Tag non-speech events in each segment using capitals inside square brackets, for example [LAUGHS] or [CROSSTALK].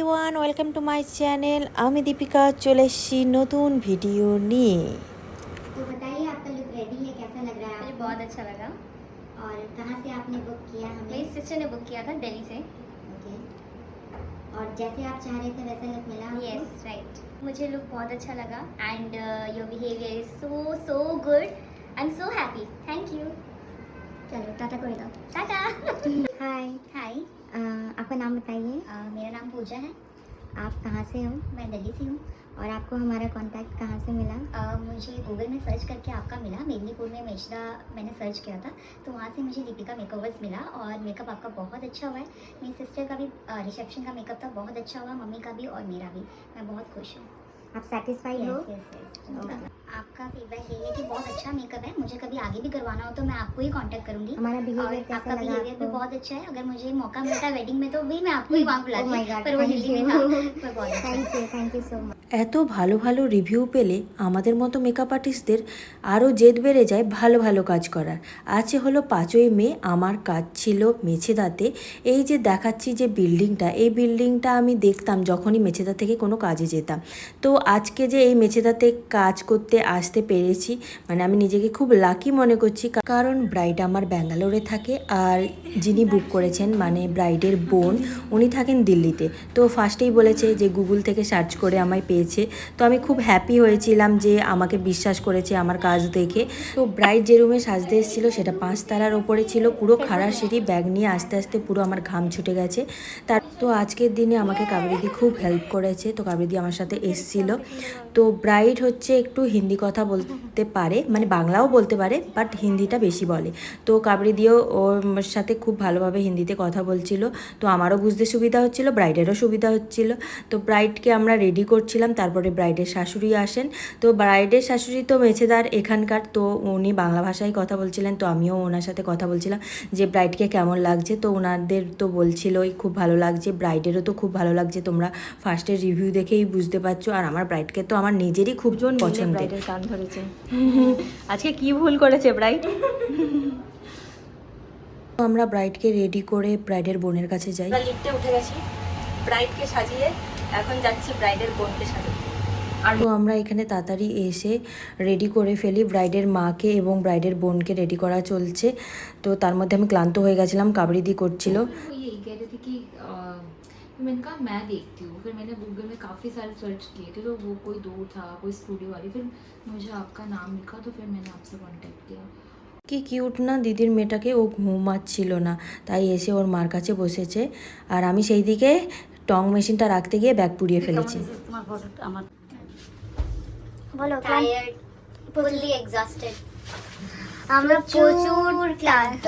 Everyone welcome to my channel আমি দীপিকা চলে এসেছি নতুন ভিডিও নিয়ে तो बताइए आपका लुक रेडी है कैसा लग रहा है मुझे आपको बहुत अच्छा लगा और कहाँ से आपने बुक किया हमें मेरी सिस्टर ने बुक किया था दिल्ली से ओके और जैसे आप चाह रहे थे वैसा लुक मिला आपको? यस राइट मुझे लुक बहुत अच्छा लगा uh, and your behaviour is so so good I am so happy thank you चलो टाटा कर दो टाटा [LAUGHS] हाय हाय अ, आपका नाम बताइए। मेरा नाम पूजा है। आप कहाँ से हो? मैं दिल्ली से हूँ। और आपको हमारा कांटेक्ट कहाँ से मिला? uh, मुझे गूगल में सर्च करके आपका मिला। मेदिनीपुर में मेशरा मैंने सर्च किया था। तो वहाँ से मुझे दीपिका मेकओवर्स मिला और मेकअप आपका बहुत अच्छा हुआ है। मेरी सिस्टर का भी रिसेप्शन का मेकअप था बहुत अच्छा हुआ मम्मी का भी और मेरा भी। मैं बहुत खुश हूँ। आप सेटिस्फाइड हो? Yes, yes, yes. मतलब आपका फीडबैक यही है कि बहुत अच्छा मेकअप है मुझे कभी आगे भी करवाना हो तो मैं आपको ही कांटेक्ट करूंगी हमारा और बिहेवियर कैसा आपका लगा बिहेवियर भी आपको बहुत अच्छा है अगर मुझे मौका मिलता है वेडिंग में तो भी मैं आपको ही वहाँ बुला Oh my God, पर वो thank दिल्ली में you. था मैं बहुत अच्छा thank you thank you so much এত ভালো ভালো রিভিউ পেলে আমাদের মতো মেকআপ আর্টিস্টদের আরও জেদ বেড়ে যায় ভালো ভালো কাজ করার আছে হলো পাঁচই মে আমার কাজ ছিল মেছেদাতে এই যে দেখাচ্ছি যে বিল্ডিংটা এই বিল্ডিংটা আমি দেখতাম যখনই মেছেদা থেকে কোনো কাজে যেতাম তো আজকে যে এই মেছেদাতে কাজ করতে আসতে পেরেছি। মানে আমি নিজেকে খুব লাকি মনে করছি কারণ ব্রাইড আমার ব্যাঙ্গালোরে থাকে আর যিনি বুক করেছেন মানে ব্রাইডের বোন, উনি থাকেন দিল্লিতে। তো ফার্স্টেই বলেছে যে গুগল থেকে সার্চ করে আমায় পেয়েছে। তো আমি খুব হ্যাপি হয়েছিলাম যে আমাকে বিশ্বাস করেছে আমার কাজ দেখে। তো ব্রাইড যে রুমে সাজতে এসেছিল, সেটা পাঁচ তালার ওপরে ছিল। পুরো খাড়া সিঁড়ি ব্যাগ নিয়ে আস্তে আস্তে পুরো আমার ঘাম ছুটে গেছে। তার তো আজকের দিনে আমাকে কাবেরিদি খুব হেল্প করেছে। তো কাবেরিদি আমার সাথে এসছিল। তো ব্রাইড হচ্ছে একটু হিন্দি কথা বলতে পারে মানে বাংলাও বলতে পারে বাট হিন্দিটা বেশি বলে। তো কাবরি দিয়েও ওর সাথে খুব ভালোভাবে হিন্দিতে কথা বলছিল। তো আমারও বুঝতে সুবিধা হচ্ছিল ব্রাইডেরও সুবিধা হচ্ছিল। তো ব্রাইডকে আমরা রেডি করছিলাম তারপরে ব্রাইডের শাশুড়ি আসেন। তো ব্রাইডের শাশুড়ি তো মেছেদার এখানকার তো উনি বাংলা ভাষায় কথা বলছিলেন তো আমিও ওনার সাথে কথা বলছিলাম যে ব্রাইডকে কেমন লাগছে? তো ওনাদের তো বলছিলই খুব ভালো লাগছে। ব্রাইডেরও তো খুব ভালো লাগছে তোমরা ফার্স্টের রিভিউ দেখেই বুঝতে পারছ। আর আমার ব্রাইডকে তো আমার নিজেরই খুব পছন্দের। টান ধরেছে। আজকে কি ভুল করেছে ব্রাইট আমরা ব্রাইডকে রেডি করে ব্রাইডের বোনের কাছে যাই। লিফটে উঠে গেছি। ব্রাইডকে সাজিয়ে এখন যাচ্ছি ব্রাইডের বোনকে সাজাতে। আরও আমরা এখানে তাড়াতাড়ি এসে রেডি করে ফেলি ব্রাইডের মাকে এবং ব্রাইডের বোনকে রেডি করা চলছে। তো তার মধ্যে আমি ক্লান্ত হয়ে গেছিলাম কাবড়িদি করছিল। कह रहे थे कि अ, फिर मैंने कहा मैं देखती हूँ फिर मैंने गूगल में काफ़ी सारे सर्च किए थे तो वो कोई दूर था कोई स्टूडियो वाली फिर मुझे आपका नाम लिखा तो फिर मैंने आपसे कांटेक्ट किया কি কিউট না দিদির মেয়েটাকে ও ঘুমাচ্ছিল না তাই এসে ওর মার কাছে বসেছে আর আমি সেই দিকে টং মেশিনটা রাখতে গিয়ে ব্যাগ পুড়িয়ে ফেলেছি বলো টায়ার্ড ফুললি এক্সস্টেড আমরা প্রচুর ক্লান্ত।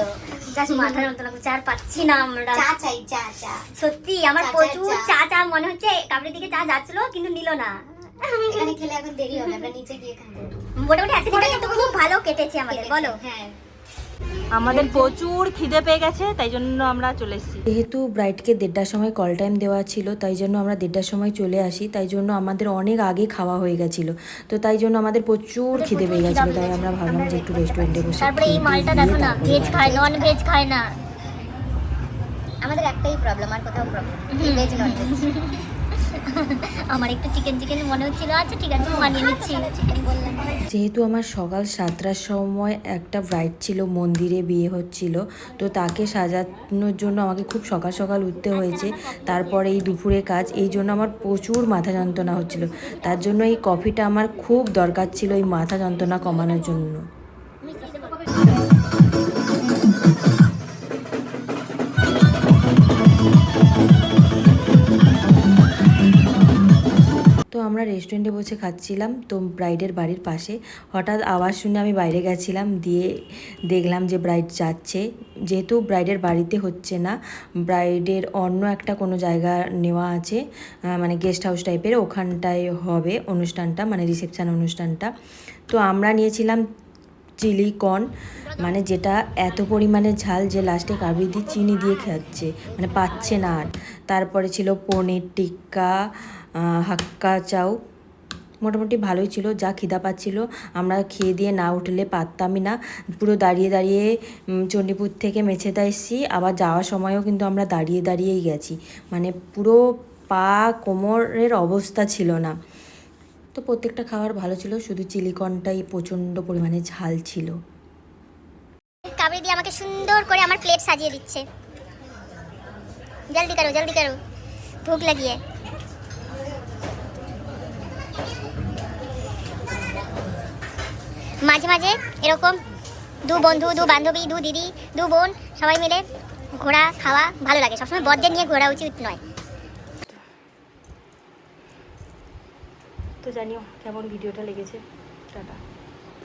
জাস্ট মাথার মতো আর পাচ্ছি না আমরা। চা চাই চা চা। সত্যি আমার প্রচুর চা। চা চা মনে হচ্ছে কাপড়ের দিকে চা যাচ্ছিল কিন্তু নিল না। এখানে খেলে এখন দেরি হবে আমরা নিচে গিয়ে খাব। মোটামুটি আজকে দিনটা কিন্তু খুব ভালো কেটেছে আমাদের বলো। হ্যাঁ। আমাদের প্রচুর খিদে পেয়ে গেছে তাই জন্য আমরা চলে এসেছি। যেহেতু ব্রাইডকে দেড়টার সময় কল টাইম দেওয়া ছিল তাই জন্য আমরা দেড়টার সময় চলে আসি তাই জন্য আমাদের অনেক আগে খাওয়া হয়ে গেছিল। তো তাই জন্য আমাদের প্রচুর খিদে পেয়ে গেছিল তাই আমরা ভাবলাম যে একটু রেস্টুরেন্টে বসে তারপরে এই মালটা দেখো না ভেজ খায়। নন ভেজ খায় না। আমাদের একটাই প্রবলেম আর কোথাও প্রবলেম ভেজ নন ভেজ [LAUGHS] আমার একটু চিকেন চিকেন মনে হচ্ছিল আচ্ছা ঠিক আছে মানিয়ে নিচ্ছি। যেহেতু আমার সকাল সাতটার সময় একটা ব্রাইড ছিল মন্দিরে বিয়ে হচ্ছিল তো তাকে সাজানোর জন্য আমাকে খুব সকাল সকাল উঠতে হয়েছে। তারপরে এই দুপুরে কাজ এই জন্য আমার প্রচুর মাথা যন্ত্রণা হচ্ছিল। তার জন্য এই কফিটা আমার খুব দরকার ছিল এই মাথা যন্ত্রণা কমানোর জন্য। রেস্টুরেন্টে বসে খাচ্ছিলাম। তো ব্রাইডের বাড়ির পাশে হঠাৎ আওয়াজ শুনে আমি বাইরে গেছিলাম, দিয়ে দেখলাম যে ব্রাইড যাচ্ছে। যেহেতু ব্রাইডের বাড়িতে হচ্ছে না ব্রাইডের অন্য একটা কোনো জায়গা নেওয়া আছে মানে গেস্ট হাউস টাইপের ওখানটায় হবে অনুষ্ঠানটা মানে রিসেপশান অনুষ্ঠানটা। তো আমরা নিয়েছিলাম চিলি কর্ন মানে যেটা এত পরিমাণে ঝাল যে লাস্টে কাবিদি চিনি দিয়ে খাচ্ছে মানে পাচ্ছে না আর। তারপরে ছিল পনির টিক্কা হাক্কা চাউ মোটামুটি ভালোই ছিল, যা খিদা পাচ্ছিল। আমরা খেয়ে দিয়ে না উঠলে পারতামই না। পুরো দাঁড়িয়ে দাঁড়িয়ে চণ্ডীপুর থেকে মেছেদা এসেছি। আবার যাওয়ার সময়ও কিন্তু আমরা দাঁড়িয়ে দাঁড়িয়েই গেছি। মানে পুরো পা কোমরের অবস্থা ছিল না। তো প্রত্যেকটা খাবার ভালো ছিল, শুধু চিলিকনটাই প্রচণ্ড পরিমাণে ঝাল ছিল। আমাকে সুন্দর করে আমার প্লেট সাজিয়ে দিচ্ছে। জলদি করো জলদি করো। ভুক লাগিয়ে। মাঝে মাঝে এরকম দু বন্ধু, দু বান্ধবী, দু দিদি, দু বোন সবাই মিলে ঘোরা, খাওয়া ভালো লাগে। সবসময় বদ্দের নিয়ে ঘোরা উচিত নয়। তো জানিও কেমন ভিডিওটা লেগেছে। টাটা।